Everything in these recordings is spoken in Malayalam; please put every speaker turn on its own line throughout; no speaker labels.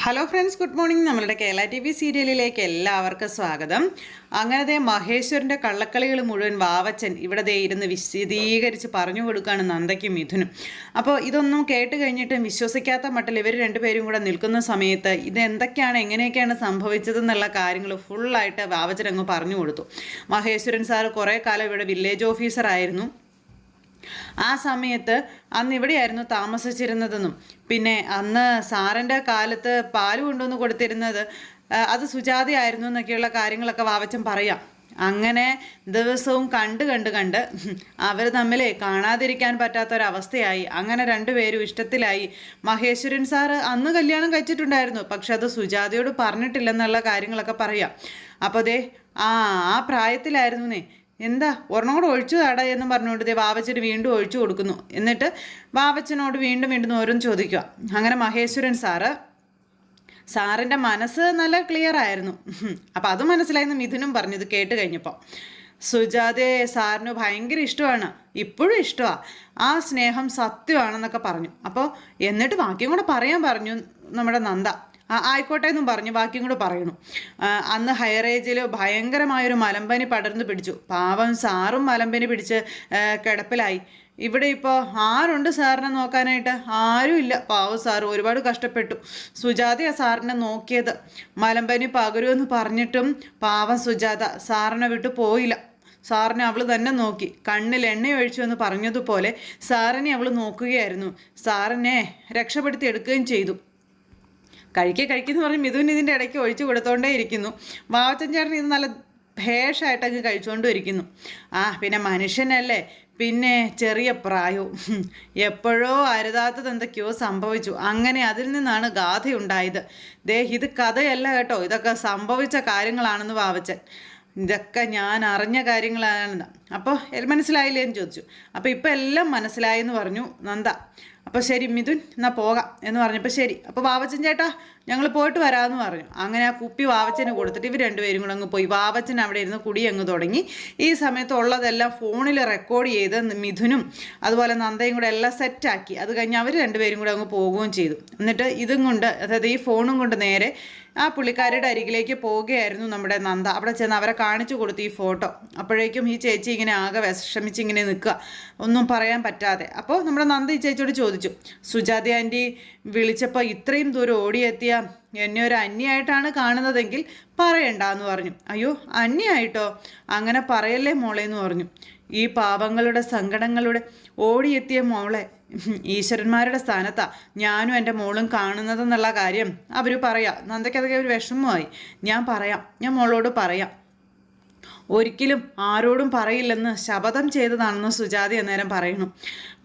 ഹലോ ഫ്രണ്ട്സ് ഗുഡ് മോർണിംഗ് നമ്മളുടെ കേരള ടി വി സീരിയലിലേക്ക് എല്ലാവർക്കും സ്വാഗതം. അങ്ങനത്തെ മഹേശ്വരന്റെ കള്ളക്കളികൾ മുഴുവൻ വാവച്ചൻ ഇവിടെ ദേ ഇരുന്ന് വിശദീകരിച്ച് പറഞ്ഞു കൊടുക്കുകയാണ് നന്ദയ്ക്കും മിഥുനും. അപ്പോൾ ഇതൊന്നും കേട്ട് കഴിഞ്ഞിട്ടും വിശ്വസിക്കാത്ത മട്ടിൽ ഇവർ രണ്ടുപേരും കൂടെ നിൽക്കുന്ന സമയത്ത് ഇത് എന്തൊക്കെയാണ് എങ്ങനെയൊക്കെയാണ് സംഭവിച്ചതെന്നുള്ള കാര്യങ്ങൾ ഫുള്ളായിട്ട് വാവച്ചൻ അങ്ങ് പറഞ്ഞു കൊടുത്തു. മഹേശ്വരൻ സാർ കുറേ കാലം ഇവിടെ വില്ലേജ് ഓഫീസറായിരുന്നു ആ സമയത്ത് അന്ന് ഇവിടെയായിരുന്നു താമസിച്ചിരുന്നതെന്നും. പിന്നെ അന്ന് സാറിന്റെ കാലത്ത് പാൽ കൊണ്ടുവന്ന് കൊടുത്തിരുന്നത് അത് സുജാതയായിരുന്നു എന്നൊക്കെയുള്ള കാര്യങ്ങളൊക്കെ വാവച്ചൻ പറയാം. അങ്ങനെ ദിവസവും കണ്ട് കണ്ട് കണ്ട് അവർ തമ്മിൽ കാണാതിരിക്കാൻ പറ്റാത്തൊരവസ്ഥയായി. അങ്ങനെ രണ്ടുപേരും ഇഷ്ടത്തിലായി. മഹേശ്വരൻ സാറ് അന്ന് കല്യാണം കഴിച്ചിട്ടുണ്ടായിരുന്നു പക്ഷെ അത് സുജാതയോട് പറഞ്ഞിട്ടില്ലെന്നുള്ള കാര്യങ്ങളൊക്കെ പറയാം. അപ്പോൾ ദേ ആ ആ പ്രായത്തിലായിരുന്നേ എന്താ? ഒരെണ്ണം ഒഴിച്ചു താട എന്ന് പറഞ്ഞുകൊണ്ട് ദേ വാവച്ചന് വീണ്ടും ഒഴിച്ചു കൊടുക്കുന്നു. എന്നിട്ട് വാവച്ചനോട് വീണ്ടും വീണ്ടും ഓരോന്ന് ചോദിക്കുക അങ്ങനെ മഹേശ്വരൻ സാറ് സാറിന്റെ മനസ്സ് നല്ല ക്ലിയർ ആയിരുന്നു. അപ്പം അത് മനസ്സിലായെന്ന് മിഥുനും പറഞ്ഞു. ഇത് കേട്ട് കഴിഞ്ഞപ്പോൾ സുജാതയെ സാറിന് ഭയങ്കര ഇഷ്ടമാണ്. ഇപ്പോഴും ഇഷ്ടമാണ് ആ സ്നേഹം സത്യമാണെന്നൊക്കെ പറഞ്ഞു. അപ്പോൾ എന്നിട്ട് ബാക്കിയും കൂടെ പറയാൻ പറഞ്ഞു നമ്മുടെ നന്ദ. ആയിക്കോട്ടെ എന്നും പറഞ്ഞു ബാക്കിയും കൂടെ പറയണു അന്ന് ഹൈറേജിൽ ഭയങ്കരമായൊരു മലമ്പനി പടർന്നു പിടിച്ചു. പാവം സാറും മലമ്പനി പിടിച്ച് കിടപ്പിലായി. ഇവിടെ ഇപ്പോൾ ആരുണ്ട് സാറിനെ നോക്കാനായിട്ട്? ആരും ഇല്ല. പാവം സാറ് ഒരുപാട് കഷ്ടപ്പെട്ടു. സുജാതയാ സാറിനെ നോക്കിയത്. മലമ്പനി പകരുമെന്ന് പറഞ്ഞിട്ടും പാവം സുജാത സാറിനെ വിട്ടു പോയില്ല. സാറിനെ അവൾ തന്നെ നോക്കി. കണ്ണിൽ എണ്ണയൊഴിച്ചു എന്ന് പറഞ്ഞതുപോലെ സാറിനെ അവൾ നോക്കുകയായിരുന്നു. സാറിനെ രക്ഷപ്പെടുത്തി എടുക്കുകയും ചെയ്തു. കഴിക്കുക കഴിക്കുന്നു പറഞ്ഞ് മിഥുൻ ഇതിന്റെ ഇടയ്ക്ക് ഒഴിച്ചു കൊടുത്തോണ്ടേ ഇരിക്കുന്നു. വാവച്ചൻ ചേട്ടൻ ഇത് നല്ല ഭേഷായിട്ട് അങ്ങ് കഴിച്ചുകൊണ്ടും ഇരിക്കുന്നു ആ പിന്നെ മനുഷ്യനല്ലേ. പിന്നെ ചെറിയ പ്രായവും. എപ്പോഴോ അരുതാത്തത് എന്തൊക്കെയോ സംഭവിച്ചു. അങ്ങനെ അതിൽ നിന്നാണ് ഗാഥയുണ്ടായത്. ദേ ഇത് കഥയല്ല കേട്ടോ. ഇതൊക്കെ സംഭവിച്ച കാര്യങ്ങളാണെന്ന് വാവച്ചൻ. ഇതൊക്കെ ഞാൻ അറിഞ്ഞ കാര്യങ്ങളാണെന്ന്. അപ്പോൾ മനസ്സിലായില്ലേ എന്ന് ചോദിച്ചു. അപ്പോൾ ഇപ്പം എല്ലാം മനസ്സിലായെന്ന് പറഞ്ഞു നന്ദ. അപ്പോൾ ശരി മിഥുൻ എന്നാൽ പോകാം എന്ന് പറഞ്ഞപ്പോൾ ശരി അപ്പോൾ വാവച്ചൻ ചേട്ടാ ഞങ്ങൾ പോയിട്ട് വരാമെന്ന് പറഞ്ഞു. അങ്ങനെ ആ കുപ്പി വാവച്ചന് കൊടുത്തിട്ട് ഇവർ രണ്ടുപേരും കൂടെ അങ്ങ് പോയി. വാവച്ചൻ അവിടെ ഇരുന്ന് കുടി അങ്ങ് തുടങ്ങി. ഈ സമയത്ത് ഉള്ളതെല്ലാം ഫോണിൽ റെക്കോർഡ് ചെയ്ത് മിഥുനും അതുപോലെ നന്ദയും കൂടെ എല്ലാം സെറ്റാക്കി അത് കഴിഞ്ഞ് അവർ രണ്ടുപേരും കൂടെ അങ്ങ് പോവുകയും ചെയ്തു. എന്നിട്ട് ഇതും കൊണ്ട് അതായത് ഈ ഫോണും കൊണ്ട് നേരെ ആ പുള്ളിക്കാരുടെ അരികിലേക്ക് പോവുകയായിരുന്നു നമ്മുടെ നന്ദ. അവിടെ ചെന്ന് അവരെ കാണിച്ചു കൊടുത്തു ഈ ഫോട്ടോ. അപ്പോഴേക്കും ഈ ചേച്ചി ഇങ്ങനെ ആകെ വിഷമിച്ച് ഇങ്ങനെ നിൽക്കുക. ഒന്നും പറയാൻ പറ്റാതെ. അപ്പോൾ നമ്മുടെ നന്ദ ഈ ചേച്ചിയോട് ചോദിച്ചു. സുജാത ആന്റി വിളിച്ചപ്പോൾ ഇത്രയും ദൂരം ഓടിയെത്തിയ എന്നെ ഒരു അന്യായിട്ടാണ് കാണുന്നതെങ്കിൽ പറയണ്ട എന്ന് പറഞ്ഞു. അയ്യോ അന്യായിട്ടോ? അങ്ങനെ പറയല്ലേ മോളെ എന്ന് പറഞ്ഞു. ഈ പാപങ്ങളുടെ സങ്കടങ്ങളുടെ ഓടിയെത്തിയ മോളെ ഈശ്വരന്മാരുടെ സ്ഥാനത്താ ഞാനും എന്റെ മോളും കാണുന്നതെന്നുള്ള കാര്യം അവർ പറയാം. നന്ദയ്ക്കതൊക്കെ ഒരു വിഷമമായി. ഞാൻ പറയാം. ഞാൻ മോളോട് പറയാം. ഒരിക്കലും ആരോടും പറയില്ലെന്ന് ശപഥം ചെയ്തതാണെന്ന് സുജാതി അന്നേരം പറയണം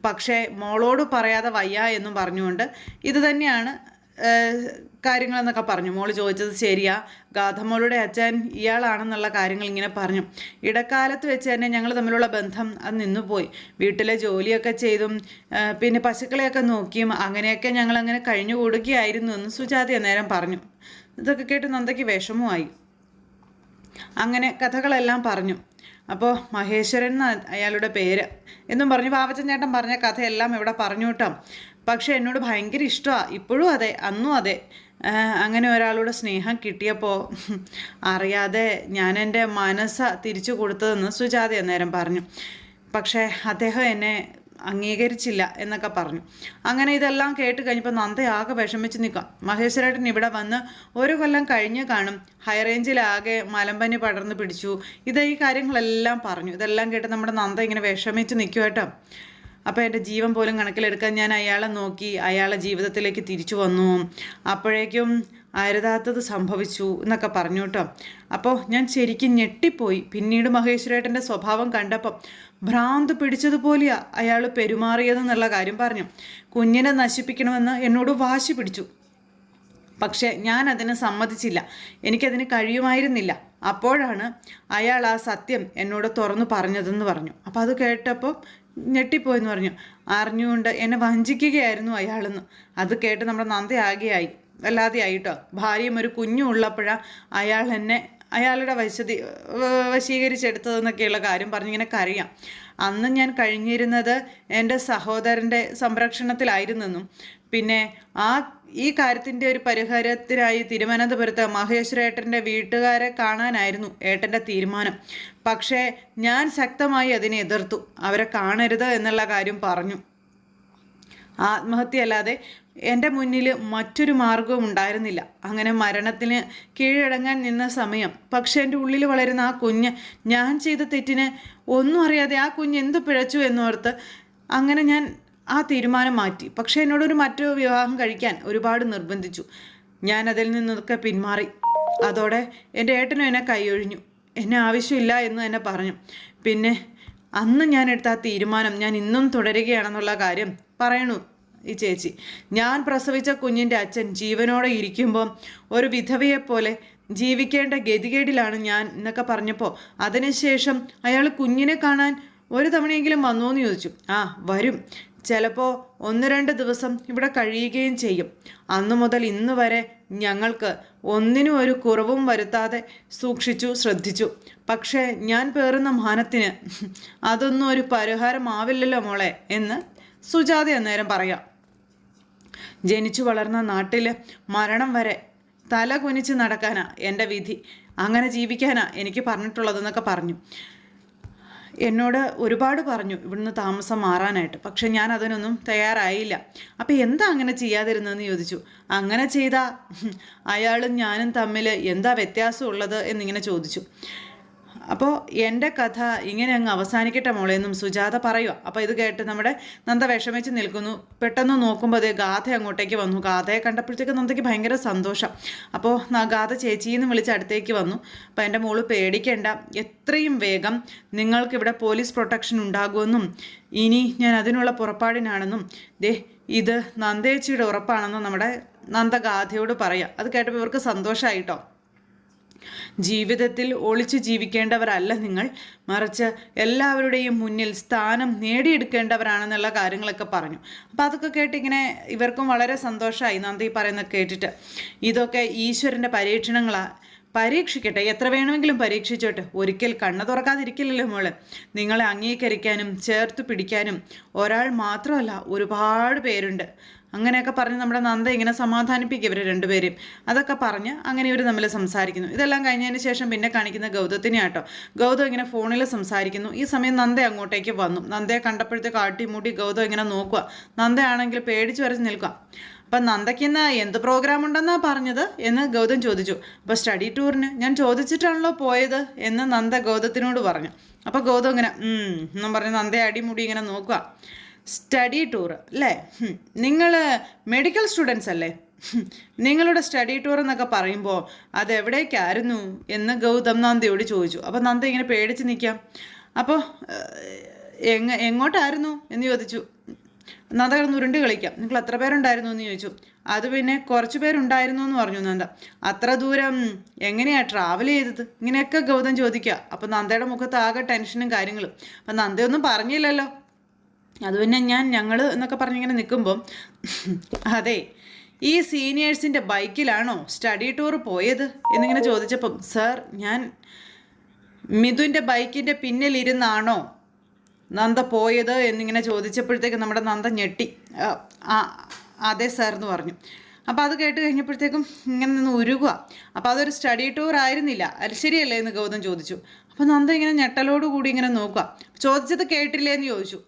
പക്ഷേ മോളോട് പറയാതെ വയ്യ എന്നും പറഞ്ഞുകൊണ്ട് ഇത് തന്നെയാണ് കാര്യങ്ങളെന്നൊക്കെ പറഞ്ഞു. മോൾ ചോദിച്ചത് ശരിയാ. ഗാഥമോളുടെ അച്ഛൻ ഇയാളാണെന്നുള്ള കാര്യങ്ങൾ ഇങ്ങനെ പറഞ്ഞു. ഇടക്കാലത്ത് വെച്ച് തന്നെ ഞങ്ങൾ തമ്മിലുള്ള ബന്ധം അത് നിന്നുപോയി. വീട്ടിലെ ജോലിയൊക്കെ ചെയ്തും പിന്നെ പശുക്കളെയൊക്കെ നോക്കിയും അങ്ങനെയൊക്കെ ഞങ്ങൾ അങ്ങനെ കഴിഞ്ഞു കൊടുക്കുകയായിരുന്നു എന്ന് സുജാതി അന്നേരം പറഞ്ഞു. ഇതൊക്കെ കേട്ട് നന്ദയ്ക്ക് വിഷമമായി. അങ്ങനെ കഥകളെല്ലാം പറഞ്ഞു. അപ്പോൾ മഹേശ്വരൻ എന്ന അയാളുടെ പേര് എന്നും പറഞ്ഞു. പാവച്ചൻ ചേട്ടൻ പറഞ്ഞ കഥയെല്ലാം ഇവിടെ പറഞ്ഞു കേട്ടോ. പക്ഷേ എന്നോട് ഭയങ്കര ഇഷ്ടമാണ് ഇപ്പോഴും അതെ അന്നും അതെ. അങ്ങനെ ഒരാളുടെ സ്നേഹം കിട്ടിയപ്പോൾ അറിയാതെ ഞാൻ എന്റെ മനസ്സ തിരിച്ചു കൊടുത്തതെന്ന് സുജാതി അന്നേരം പറഞ്ഞു. പക്ഷേ അദ്ദേഹം എന്നെ അംഗീകരിച്ചില്ല എന്നൊക്കെ പറഞ്ഞു. അങ്ങനെ ഇതെല്ലാം കേട്ട് കഴിഞ്ഞപ്പോൾ നന്ദ ആകെ വിഷമിച്ച് നിൽക്കാം മഹേശ്വരേട്ടൻ ഇവിടെ വന്ന് ഒരു കൊല്ലം കഴിഞ്ഞ് കാണും. ഹൈറേഞ്ചിലാകെ മലമ്പനി പടർന്ന് പിടിച്ചു. ഇത് ഈ കാര്യങ്ങളെല്ലാം പറഞ്ഞു. ഇതെല്ലാം കേട്ട് നമ്മുടെ നന്ദ ഇങ്ങനെ വിഷമിച്ച് നിൽക്കും കേട്ടോ. അപ്പോൾ എന്റെ ജീവൻ പോലും കണക്കിലെടുക്കാൻ ഞാൻ അയാളെ നോക്കി അയാളെ ജീവിതത്തിലേക്ക് തിരിച്ചു വന്നു. അപ്പോഴേക്കും അരുതാത്തത് സംഭവിച്ചു എന്നൊക്കെ പറഞ്ഞു കേട്ടോ. അപ്പോൾ ഞാൻ ശരിക്കും ഞെട്ടിപ്പോയി. പിന്നീട് മഹേശ്വരേട്ടന്റെ സ്വഭാവം കണ്ടപ്പം ഭ്രാന്ത് പിടിച്ചതുപോലെയാ അയാൾ പെരുമാറിയതെന്നുള്ള കാര്യം പറഞ്ഞു. കുഞ്ഞിനെ നശിപ്പിക്കണമെന്ന് എന്നോട് വാശി പിടിച്ചു. പക്ഷേ ഞാൻ അതിന് സമ്മതിച്ചില്ല. എനിക്കതിന് കഴിയുമായിരുന്നില്ല. അപ്പോഴാണ് അയാൾ ആ സത്യം എന്നോട് തുറന്നു പറഞ്ഞതെന്ന് പറഞ്ഞു. അപ്പോൾ അത് കേട്ടപ്പോൾ ഞെട്ടിപ്പോയെന്ന് പറഞ്ഞു. അറിഞ്ഞുകൊണ്ട് എന്നെ വഞ്ചിക്കുകയായിരുന്നു അയാളെന്ന്. അത് കേട്ട് നമ്മുടെ നന്ദയാകെയായി വല്ലാതെ ആയിട്ടോ ഭാര്യയും ഒരു കുഞ്ഞും ഉള്ളപ്പോഴാണ് അയാൾ എന്നെ അയാളുടെ വശതി വശീകരിച്ചെടുത്തതെന്നൊക്കെയുള്ള കാര്യം പറഞ്ഞിങ്ങനെ കരയാം. അന്ന് ഞാൻ കഴിഞ്ഞിരുന്നത് എന്റെ സഹോദരന്റെ സംരക്ഷണത്തിലായിരുന്നെന്നും പിന്നെ ആ ഈ കാര്യത്തിന്റെ ഒരു പരിഹാരത്തിനായി തിരുവനന്തപുരത്ത് മഹേശ്വരേട്ടന്റെ വീട്ടുകാരെ കാണാനായിരുന്നു ഏട്ടന്റെ തീരുമാനം. പക്ഷേ ഞാൻ ശക്തമായി അതിനെ എതിർത്തു. അവരെ കാണരുത് എന്നുള്ള കാര്യം പറഞ്ഞു. ആത്മഹത്യ അല്ലാതെ എന്റെ മുന്നിൽ മറ്റൊരു മാർഗവും ഉണ്ടായിരുന്നില്ല. അങ്ങനെ മരണത്തിന് കീഴടങ്ങാൻ നിന്ന സമയം. പക്ഷേ എന്റെ ഉള്ളിൽ വളരുന്ന ആ കുഞ്ഞ് ഞാൻ ചെയ്ത തെറ്റിന് ഒന്നും അറിയാതെ ആ കുഞ്ഞ് എന്ത് പിഴച്ചു എന്നോർത്ത് അങ്ങനെ ഞാൻ ആ തീരുമാനം മാറ്റി. പക്ഷേ എന്നോടൊരു മറ്റൊരു വിവാഹം കഴിക്കാൻ ഒരുപാട് നിർബന്ധിച്ചു. ഞാൻ അതിൽ നിന്നൊക്കെ പിന്മാറി. അതോടെ എന്റെ ഏട്ടനും എന്നെ കൈയൊഴിഞ്ഞു. എന്നെ ആവശ്യമില്ല എന്ന് തന്നെ പറഞ്ഞു. പിന്നെ അന്ന് ഞാൻ എടുത്ത ആ തീരുമാനം ഞാൻ ഇന്നും തുടരുകയാണെന്നുള്ള കാര്യം പറയണു. ഈ ചേച്ചി. ഞാൻ പ്രസവിച്ച കുഞ്ഞിന്റെ അച്ഛൻ ജീവനോടെ ഇരിക്കുമ്പോൾ ഒരു വിധവയെപ്പോലെ ജീവിക്കേണ്ട ഗതികേടിലാണ് ഞാൻ എന്നൊക്കെ പറഞ്ഞപ്പോൾ അതിനുശേഷം അയാൾ കുഞ്ഞിനെ കാണാൻ ഒരു തവണയെങ്കിലും വന്നോ എന്ന് ചോദിച്ചു. ആ വരും. ചിലപ്പോൾ ഒന്ന് രണ്ട് ദിവസം ഇവിടെ കഴിയുകയും ചെയ്യും. അന്നു മുതൽ ഇന്ന് വരെ ഞങ്ങൾക്ക് ഒന്നിനും ഒരു കുറവും വരുത്താതെ സൂക്ഷിച്ചു ശ്രദ്ധിച്ചു. പക്ഷേ ഞാൻ പേറുന്ന മാനത്തിന് അതൊന്നും ഒരു പരിഹാരമാവില്ലല്ലോ മോളെ എന്ന് സുജാത അന്നേരം പറയാം. ജനിച്ചു വളർന്ന നാട്ടിൽ മരണം വരെ തല കുനിച്ച് നടക്കാനാ എന്റെ വിധി. അങ്ങനെ ജീവിക്കാനാ എനിക്ക് പറഞ്ഞിട്ടുള്ളതെന്നൊക്കെ പറഞ്ഞു. എന്നോട് ഒരുപാട് പറഞ്ഞു ഇവിടുന്ന് താമസം മാറാനായിട്ട്. പക്ഷെ ഞാൻ അതിനൊന്നും തയ്യാറായില്ല. അപ്പം എന്താ അങ്ങനെ ചെയ്യാതിരുന്നതെന്ന് ചോദിച്ചു. അങ്ങനെ ചെയ്താൽ അയാളും ഞാനും തമ്മിൽ എന്താ വ്യത്യാസമുള്ളത് എന്നിങ്ങനെ ചോദിച്ചു. അപ്പോൾ എന്റെ കഥ ഇങ്ങനെ അങ്ങ് അവസാനിക്കട്ടെ മോളെ എന്നും സുജാത പറയുക അപ്പോൾ ഇത് കേട്ട് നമ്മുടെ നന്ദ വിഷമിച്ച് നിൽക്കുന്നു. പെട്ടെന്ന് നോക്കുമ്പോൾ അതേ ഗാഥ അങ്ങോട്ടേക്ക് വന്നു. ഗാഥയെ കണ്ടപ്പോഴത്തേക്ക് നന്ദയ്ക്ക് ഭയങ്കര സന്തോഷം. അപ്പോൾ ഗാഥ ചേച്ചിന്ന് വിളിച്ച് അടുത്തേക്ക് വന്നു. അപ്പോൾ എന്റെ മോൾ പേടിക്കേണ്ട. എത്രയും വേഗം നിങ്ങൾക്കിവിടെ പോലീസ് പ്രൊട്ടക്ഷൻ ഉണ്ടാകുമെന്നും ഇനി ഞാൻ അതിനുള്ള പുറപ്പാടിനാണെന്നും ദേ ഇത് നന്ദേച്ചിയുടെ ഉറപ്പാണെന്നും നമ്മുടെ നന്ദ ഗാഥയോട് പറയാം. അത് കേട്ടപ്പോൾ ഇവർക്ക് സന്തോഷമായിട്ടോ ജീവിതത്തിൽ ഒളിച്ചു ജീവിക്കേണ്ടവരല്ല നിങ്ങൾ. മറിച്ച് എല്ലാവരുടെയും മുന്നിൽ സ്ഥാനം നേടിയെടുക്കേണ്ടവരാണെന്നുള്ള കാര്യങ്ങളൊക്കെ പറഞ്ഞു. അപ്പോൾ അതൊക്കെ കേട്ടിങ്ങനെ ഇവർക്കും വളരെ സന്തോഷമായി നന്ദി പറയുന്നത് കേട്ടിട്ട്. ഇതൊക്കെ ഈശ്വരന്റെ പരീക്ഷണങ്ങളാണ് പരീക്ഷിക്കട്ടെ. എത്ര വേണമെങ്കിലും പരീക്ഷിച്ചോട്ടെ. ഒരിക്കൽ കണ്ണ തുറക്കാതിരിക്കില്ലല്ലോ മോൾ. നിങ്ങളെ അംഗീകരിക്കാനും ചേർത്ത് പിടിക്കാനും ഒരാൾ മാത്രമല്ല ഒരുപാട് പേരുണ്ട്. അങ്ങനെയൊക്കെ പറഞ്ഞ് നമ്മുടെ നന്ദ ഇങ്ങനെ സമാധാനിപ്പിക്കും ഇവർ രണ്ടുപേരും അതൊക്കെ പറഞ്ഞ് അങ്ങനെ ഇവർ തമ്മിൽ സംസാരിക്കുന്നു. ഇതെല്ലാം കഴിഞ്ഞതിന് ശേഷം പിന്നെ കാണിക്കുന്ന ഗൗതത്തിനെ ആട്ടോ. ഗൗതം ഇങ്ങനെ ഫോണിൽ സംസാരിക്കുന്നു. ഈ സമയം നന്ദ അങ്ങോട്ടേക്ക് വന്നു. നന്ദയെ കണ്ടപ്പോഴത്തേക്ക് ആട്ടിമൂട്ടി ഗൗതം ഇങ്ങനെ നോക്കുക. നന്ദയാണെങ്കിൽ പേടിച്ചു വരച്ച് നിൽക്കുക. അപ്പം നന്ദയ്ക്ക് ഇന്ന് എന്ത് പ്രോഗ്രാം ഉണ്ടെന്നാ പറഞ്ഞത് എന്ന് ഗൗതം ചോദിച്ചു. അപ്പോൾ സ്റ്റഡി ടൂറിന് ഞാൻ ചോദിച്ചിട്ടാണല്ലോ പോയത് എന്ന് നന്ദ ഗൗതത്തിനോട് പറഞ്ഞു. അപ്പോൾ ഗൗതം ഇങ്ങനെ എന്നും പറഞ്ഞ് നന്ദയെ അടിമുടി ഇങ്ങനെ നോക്കുക. സ്റ്റഡി ടൂർ അല്ലേ നിങ്ങൾ മെഡിക്കൽ സ്റ്റുഡൻസ് അല്ലേ? നിങ്ങളുടെ സ്റ്റഡി ടൂർ എന്നൊക്കെ പറയുമ്പോൾ അത് അതെവിടേക്കായിരുന്നു എന്ന് ഗൗതം നന്ദയോട് ചോദിച്ചു. അപ്പോൾ നന്ദ ഇങ്ങനെ പേടിച്ച് നിൽക്കാം. അപ്പോൾ എങ്ങ എങ്ങോട്ടായിരുന്നു എന്ന് ചോദിച്ചു. നന്ദ കിടന്ന് ഉരുണ്ട് കളിക്കാം. നിങ്ങൾ എത്ര പേരുണ്ടായിരുന്നു? എന്ന് ചോദിച്ചു. അത് പിന്നെ കുറച്ച് പേരുണ്ടായിരുന്നു എന്ന് പറഞ്ഞു നന്ദ. അത്ര ദൂരം എങ്ങനെയാണ് ട്രാവൽ ചെയ്തത്? ഇങ്ങനെയൊക്കെ ഗൗതം ചോദിക്കുക. അപ്പം നന്ദയുടെ മുഖത്ത് ആകെ ടെൻഷനും കാര്യങ്ങളും. അപ്പം നന്ദയൊന്നും പറഞ്ഞില്ലല്ലോ. അത് പിന്നെ ഞാൻ ഞങ്ങൾ എന്നൊക്കെ പറഞ്ഞിങ്ങനെ നിൽക്കുമ്പം അതെ ഈ സീനിയേഴ്സിന്റെ ബൈക്കിലാണോ സ്റ്റഡി ടൂർ പോയത്? എന്നിങ്ങനെ ചോദിച്ചപ്പം സാർ ഞാൻ മിഥുന്റെ ബൈക്കിന്റെ പിന്നിലിരുന്നാണോ നന്ദ പോയത് എന്നിങ്ങനെ ചോദിച്ചപ്പോഴത്തേക്ക് നമ്മുടെ നന്ദ ഞെട്ടി. അതെ സാർ എന്ന് പറഞ്ഞു. അപ്പോൾ അത് കേട്ട് കഴിഞ്ഞപ്പോഴത്തേക്കും ഇങ്ങനെ നിന്ന് ഉരുകുക. അപ്പോൾ അതൊരു സ്റ്റഡി ടൂർ ആയിരുന്നില്ല. അത് ശരിയല്ലേ എന്ന് ഗൗതം ചോദിച്ചു. അപ്പോൾ നന്ദ ഇങ്ങനെ ഞെട്ടലോട് കൂടി ഇങ്ങനെ നോക്കുക. ചോദിച്ചത് കേട്ടില്ലേ എന്ന് ചോദിച്ചു.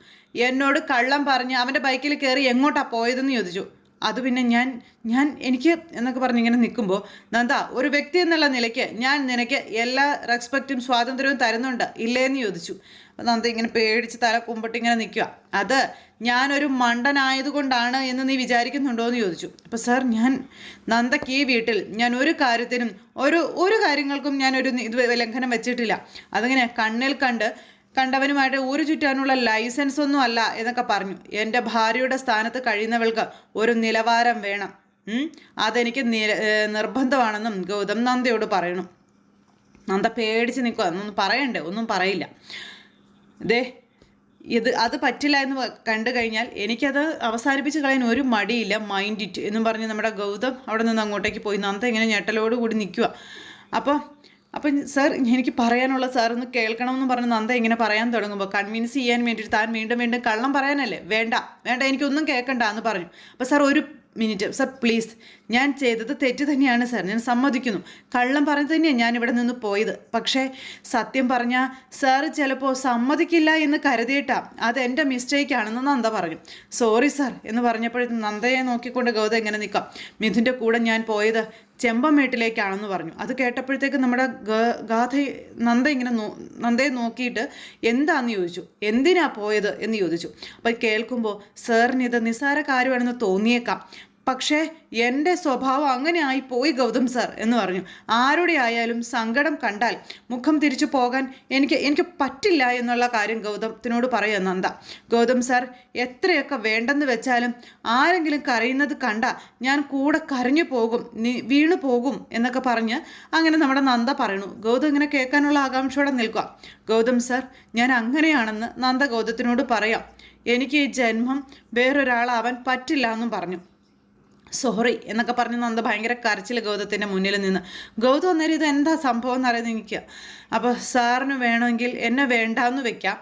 എന്നോട് കള്ളം പറഞ്ഞ് അവന്റെ ബൈക്കിൽ കയറി എങ്ങോട്ടാണ് പോയതെന്ന് ചോദിച്ചു. അത് പിന്നെ ഞാൻ ഞാൻ എനിക്ക് എന്നൊക്കെ പറഞ്ഞ് ഇങ്ങനെ നിൽക്കുമ്പോൾ നന്ദ ഒരു വ്യക്തി എന്നുള്ള നിലയ്ക്ക് ഞാൻ നിനക്ക് എല്ലാ റെസ്പെക്റ്റും സ്വാതന്ത്ര്യവും തരുന്നുണ്ട്. ഇല്ലേ എന്ന് ചോദിച്ചു. അപ്പം നന്ദി ഇങ്ങനെ പേടിച്ച് തല കുമ്പിട്ട് ഇങ്ങനെ നിൽക്കുക അത് ഞാനൊരു മണ്ടനായതുകൊണ്ടാണ് എന്ന് നീ വിചാരിക്കുന്നുണ്ടോ എന്ന് ചോദിച്ചു. അപ്പോൾ സാർ ഞാൻ നന്ദക്ക് ഈ വീട്ടിൽ ഞാൻ ഒരു കാര്യത്തിനും ഒരു ഒരു കാര്യങ്ങൾക്കും ഞാനൊരു ഇത് ലംഘനം വെച്ചിട്ടില്ല. അതിങ്ങനെ കണ്ണിൽ കണ്ട് കണ്ടവനുമായിട്ട് ഊരു ചുറ്റാനുള്ള ലൈസൻസ് ഒന്നും അല്ല എന്നൊക്കെ പറഞ്ഞു. എന്റെ ഭാര്യയുടെ സ്ഥാനത്ത് കഴിയുന്നവൾക്ക് ഒരു നിലവാരം വേണം. അതെനിക്ക് നിർബന്ധമാണെന്നും ഗൗതം നന്ദയോട് പറയണം. നന്ദ പേടിച്ച് നിൽക്കുക ഒന്നും പറയണ്ടേ? ഒന്നും പറയില്ല. ദേ ഇത് അത് പറ്റില്ല എന്ന് കണ്ടു കഴിഞ്ഞാൽ എനിക്കത് അവസാനിപ്പിച്ച് കളയാൻ ഒരു മടിയില്ല മൈൻഡ് ഇറ്റ് എന്നും പറഞ്ഞ് നമ്മുടെ ഗൗതം അവിടെ നിന്ന് അങ്ങോട്ടേക്ക് പോയി. നന്ദ ഇങ്ങനെ ഞെട്ടലോട് കൂടി നിൽക്കുക അപ്പോൾ അപ്പം സാർ എനിക്ക് പറയാനുള്ള സാർ ഒന്ന് കേൾക്കണമെന്ന് പറഞ്ഞ് നന്ദ ഇങ്ങനെ പറയാൻ തുടങ്ങുമ്പോൾ കൺവിൻസ് ചെയ്യാൻ വേണ്ടിയിട്ട് താൻ വീണ്ടും വീണ്ടും കള്ളം പറയാനല്ലേ? വേണ്ട വേണ്ട എനിക്കൊന്നും കേൾക്കണ്ട എന്ന് പറഞ്ഞു. അപ്പോൾ സാർ ഒരു മിനിറ്റ്. സാർ പ്ലീസ് ഞാൻ ചെയ്തത് തെറ്റ് തന്നെയാണ് സാർ ഞാൻ സമ്മതിക്കുന്നു. കള്ളം പറഞ്ഞു തന്നെയാണ് ഞാൻ ഇവിടെ നിന്ന് പോയത്. പക്ഷേ സത്യം പറഞ്ഞാൽ സാർ ചിലപ്പോൾ സമ്മതിക്കില്ല എന്ന് കരുതിയിട്ടാ. അത് എന്റെ മിസ്റ്റേക്കാണെന്ന് നന്ദ പറഞ്ഞു. സോറി സാർ എന്ന് പറഞ്ഞപ്പോഴും നന്ദയെ നോക്കിക്കൊണ്ട് ഗൗത എങ്ങനെ നിൽക്കാം. മിഥുന്റെ കൂടെ ഞാൻ പോയത് ചെമ്പമേട്ടിലേക്കാണെന്ന് പറഞ്ഞു. അത് കേട്ടപ്പോഴത്തേക്ക് നമ്മുടെ ഗാഥ നന്ദ ഇങ്ങനെ നോ നന്ദയെ നോക്കിയിട്ട് എന്താന്ന് ചോദിച്ചു? എന്തിനാ പോയത് എന്ന് ചോദിച്ചു. അപ്പോൾ കേൾക്കുമ്പോൾ സാറിന് ഇത് നിസ്സാര കാര്യമാണെന്ന് തോന്നിയേക്കാം. പക്ഷേ എന്റെ സ്വഭാവം അങ്ങനെ ആയി പോയി ഗൗതം സാർ എന്ന് പറഞ്ഞു. ആരുടെ ആയാലും സങ്കടം കണ്ടാൽ മുഖം തിരിച്ചു പോകാൻ എനിക്ക് എനിക്ക് പറ്റില്ല എന്നുള്ള കാര്യം ഗൗതത്തിനോട് പറയുക നന്ദ ഗൗതം സാർ എത്രയൊക്കെ വേണ്ടെന്ന് വെച്ചാലും ആരെങ്കിലും കരയുന്നത് കണ്ട ഞാൻ കൂടെ കരഞ്ഞു പോകും നീ വീണു പോകും എന്നൊക്കെ പറഞ്ഞ് അങ്ങനെ നമ്മുടെ നന്ദ പറയണു ഗൗതം ഇങ്ങനെ കേൾക്കാനുള്ള ആകാംക്ഷയോടെ നിൽക്കുക. ഗൗതം സാർ ഞാൻ അങ്ങനെയാണെന്ന് നന്ദ ഗൗതത്തിനോട് പറയാം. എനിക്ക് ഈ ജന്മം വേറൊരാളാവാൻ പറ്റില്ല എന്നും പറഞ്ഞു. സോറി എന്നൊക്കെ പറഞ്ഞ് നന്ദ ഭയങ്കര കരച്ചിൽ ഗൗതത്തിന്റെ മുന്നിൽ നിന്ന്. ഗൗതം അന്നേരം ഇത് എന്താ സംഭവം എന്ന് അറിയാതെ നിൽക്കുക. അപ്പോൾ സാറിന് വേണമെങ്കിൽ എന്നെ വേണ്ട എന്ന് വെക്കാം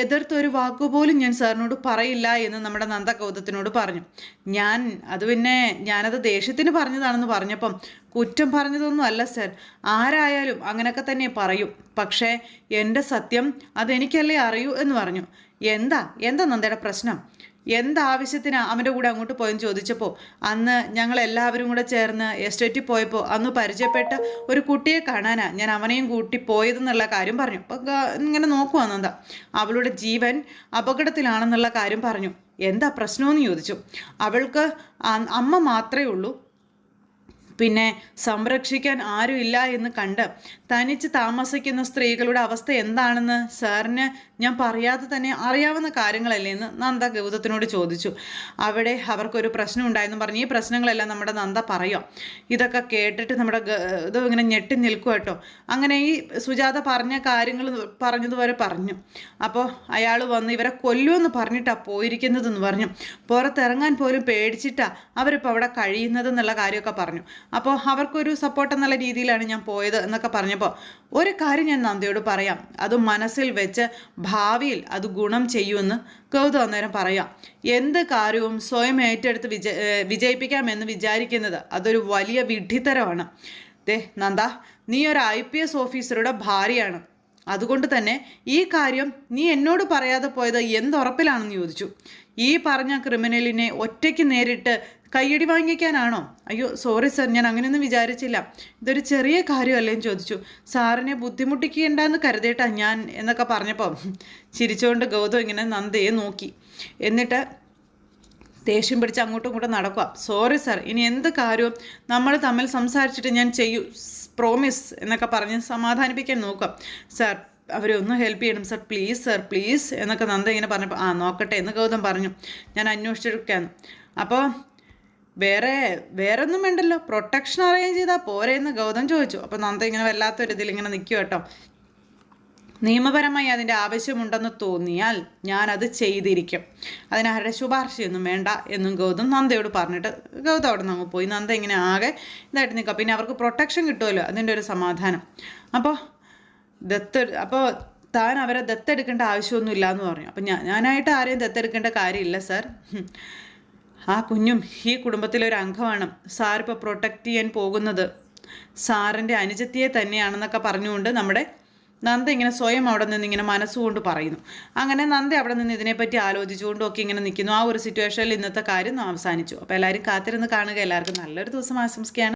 എതിർത്തൊരു വാക്കുപോലും ഞാൻ സാറിനോട് പറയില്ല എന്ന് നമ്മുടെ നന്ദ ഗൗതത്തിനോട് പറഞ്ഞു. ഞാൻ അത് പിന്നെ ഞാനത് ദേഷ്യത്തിന് പറഞ്ഞതാണെന്ന് പറഞ്ഞപ്പം കുറ്റം പറഞ്ഞതൊന്നും അല്ല സർ. ആരായാലും അങ്ങനെയൊക്കെ തന്നെ പറയും. പക്ഷേ എന്റെ സത്യം അതെനിക്കല്ലേ അറിയൂ എന്ന് പറഞ്ഞു. എന്താ? എന്താ നന്ദയുടെ പ്രശ്നം? എന്താവശ്യത്തിനാ അവന്റെ കൂടെ അങ്ങോട്ട് പോയെന്ന് ചോദിച്ചപ്പോൾ അന്ന് ഞങ്ങൾ എല്ലാവരും കൂടെ ചേർന്ന് എസ്റ്റേറ്റിൽ പോയപ്പോൾ അന്ന് പരിചയപ്പെട്ട ഒരു കുട്ടിയെ കാണാനാ ഞാൻ അവനെയും കൂട്ടി പോയതെന്നുള്ള കാര്യം പറഞ്ഞു. അപ്പം ഇങ്ങനെ നോക്കുവാ നന്ദ അവളുടെ ജീവൻ അപകടത്തിലാണെന്നുള്ള കാര്യം പറഞ്ഞു. എന്താ പ്രശ്നമെന്ന് ചോദിച്ചു. അവൾക്ക് അമ്മ മാത്രമേ ഉള്ളൂ. പിന്നെ സംരക്ഷിക്കാൻ ആരുമില്ല എന്ന് കണ്ട് തനിച്ച് താമസിക്കുന്ന സ്ത്രീകളുടെ അവസ്ഥ എന്താണെന്ന് സാറിന് ഞാൻ പറയാതെ തന്നെ അറിയാവുന്ന കാര്യങ്ങളല്ലേ എന്ന് നന്ദ ഗൗതത്തിനോട് ചോദിച്ചു. അവിടെ അവർക്കൊരു പ്രശ്നം ഉണ്ടായെന്ന് പറഞ്ഞ്. ഈ പ്രശ്നങ്ങളെല്ലാം നമ്മുടെ നന്ദ പറയാം. ഇതൊക്കെ കേട്ടിട്ട് നമ്മുടെ ഇത് ഇങ്ങനെ ഞെട്ടി നിൽക്കുക കേട്ടോ. അങ്ങനെ ഈ സുജാത പറഞ്ഞ കാര്യങ്ങൾ പറഞ്ഞതുവരെ പറഞ്ഞു. അപ്പോൾ അയാൾ വന്ന് ഇവരെ കൊല്ലുമെന്ന് പറഞ്ഞിട്ടാണ് പോയിരിക്കുന്നതെന്ന് പറഞ്ഞു. പുറത്തിറങ്ങാൻ പോലും പേടിച്ചിട്ടാണ് അവരിപ്പോൾ അവിടെ കഴിയുന്നത് എന്നുള്ള കാര്യമൊക്കെ പറഞ്ഞു. അപ്പോൾ അവർക്കൊരു സപ്പോർട്ട് എന്നുള്ള രീതിയിലാണ് ഞാൻ പോയത് എന്നൊക്കെ പറഞ്ഞപ്പോൾ ഒരു കാര്യം ഞാൻ നന്ദിയോട് പറയാം. അത് മനസ്സിൽ വെച്ച് ഭാവിയിൽ അത് ഗുണം ചെയ്യുമെന്ന് ഗൗതം അന്നേരം പറയാം. എന്ത് കാര്യവും സ്വയം ഏറ്റെടുത്ത് വിജ വിജയിപ്പിക്കാമെന്ന് വിചാരിക്കുന്നത് അതൊരു വലിയ വിഡ്ഢിത്തരമാണ്. ദേ നന്ദ നീ ഒരു ഐ പി എസ് ഓഫീസറുടെ ഭാര്യയാണ്. അതുകൊണ്ട് തന്നെ ഈ കാര്യം നീ എന്നോട് പറയാതെ പോയത് എന്തുറപ്പിലാണെന്ന് ചോദിച്ചു. ഈ പറഞ്ഞ ക്രിമിനലിനെ ഒറ്റയ്ക്ക് നേരിട്ട് കയ്യടി വാങ്ങിക്കാനാണോ? അയ്യോ സോറി സർ ഞാൻ അങ്ങനെയൊന്നും വിചാരിച്ചില്ല. ഇതൊരു ചെറിയ കാര്യമല്ലേന്ന് ചോദിച്ചു. സാറിനെ ബുദ്ധിമുട്ടിക്കേണ്ടെന്ന് കരുതിയിട്ടാ ഞാൻ എന്നൊക്കെ പറഞ്ഞപ്പോൾ ചിരിച്ചുകൊണ്ട് ഗൗതം ഇങ്ങനെ നന്ദയെ നോക്കി. എന്നിട്ട് ദേഷ്യം പിടിച്ച് അങ്ങോട്ടും ഇങ്ങോട്ടും നടക്കുക സോറി സർ ഇനി എന്ത് കാര്യവും നമ്മൾ തമ്മിൽ സംസാരിച്ചിട്ട് ഞാൻ ചെയ്യൂ. പ്രോമിസ് എന്നൊക്കെ പറഞ്ഞ് സമാധാനിപ്പിക്കാൻ നോക്കാം സാർ ഒന്ന് ഹെൽപ്പ് ചെയ്യണം. സാർ പ്ലീസ് സാർ പ്ലീസ് എന്നൊക്കെ നന്ദ ഇങ്ങനെ പറഞ്ഞപ്പോൾ ആ നോക്കട്ടെ എന്ന് ഗൗതം പറഞ്ഞു. ഞാൻ അന്വേഷിച്ചെടുക്കാന്ന് അപ്പോൾ വേറെ വേറെ ഒന്നും വേണ്ടല്ലോ. പ്രൊട്ടക്ഷൻ അറേഞ്ച് ചെയ്താൽ പോരെ എന്ന് ഗൗതം ചോദിച്ചു. അപ്പോൾ നന്ദ ഇങ്ങനെ വല്ലാത്തൊരിതിൽ ഇങ്ങനെ നിൽക്കും കേട്ടോ. നിയമപരമായി അതിന്റെ ആവശ്യമുണ്ടെന്ന് തോന്നിയാൽ ഞാനത് ചെയ്തിരിക്കും. അതിനാരുടെ ശുപാർശയൊന്നും വേണ്ട എന്നും ഗൗതം നന്ദയോട് പറഞ്ഞിട്ട് ഗൗതം അവിടെ നിന്ന് പോയി. നന്ദ ഇങ്ങനെ ആകെ ഇതായിട്ട് നിൽക്കുക പിന്നെ അവർക്ക് പ്രൊട്ടക്ഷൻ കിട്ടുമല്ലോ അതിന്റെ ഒരു സമാധാനം. അപ്പോൾ ദത്ത് അപ്പോൾ താൻ അവരെ ദത്തെടുക്കേണ്ട ആവശ്യമൊന്നുമില്ല എന്ന് പറഞ്ഞു. അപ്പം ഞാൻ ഞാനായിട്ട് ആരെയും ദത്തെടുക്കേണ്ട കാര്യമില്ല സാർ. ആ കുഞ്ഞും ഈ കുടുംബത്തിലെ ഒരു അംഗമാണ്. സാറിപ്പോൾ പ്രൊട്ടക്റ്റ് ചെയ്യാൻ പോകുന്നത്. സാറിന്റെ അനുജത്തിയെ തന്നെയാണെന്നൊക്കെ പറഞ്ഞുകൊണ്ട് നമ്മുടെ നന്ദ ഇങ്ങനെ സ്വയം അവിടെ നിന്ന് ഇങ്ങനെ മനസ്സുകൊണ്ട് പറയുന്നു. അങ്ങനെ നന്ദ അവിടെ നിന്ന് ഇതിനെപ്പറ്റി ആലോചിച്ചുകൊണ്ടും ഒക്കെ ഇങ്ങനെ നിൽക്കുന്നു. ആ ഒരു സിറ്റുവേഷനിൽ ഇന്നത്തെ കാര്യം അവസാനിച്ചു. അപ്പോൾ എല്ലാവരും കാത്തിരുന്ന് കാണുക. എല്ലാവർക്കും നല്ലൊരു ദിവസം ആശംസിക്കുകയാണ്.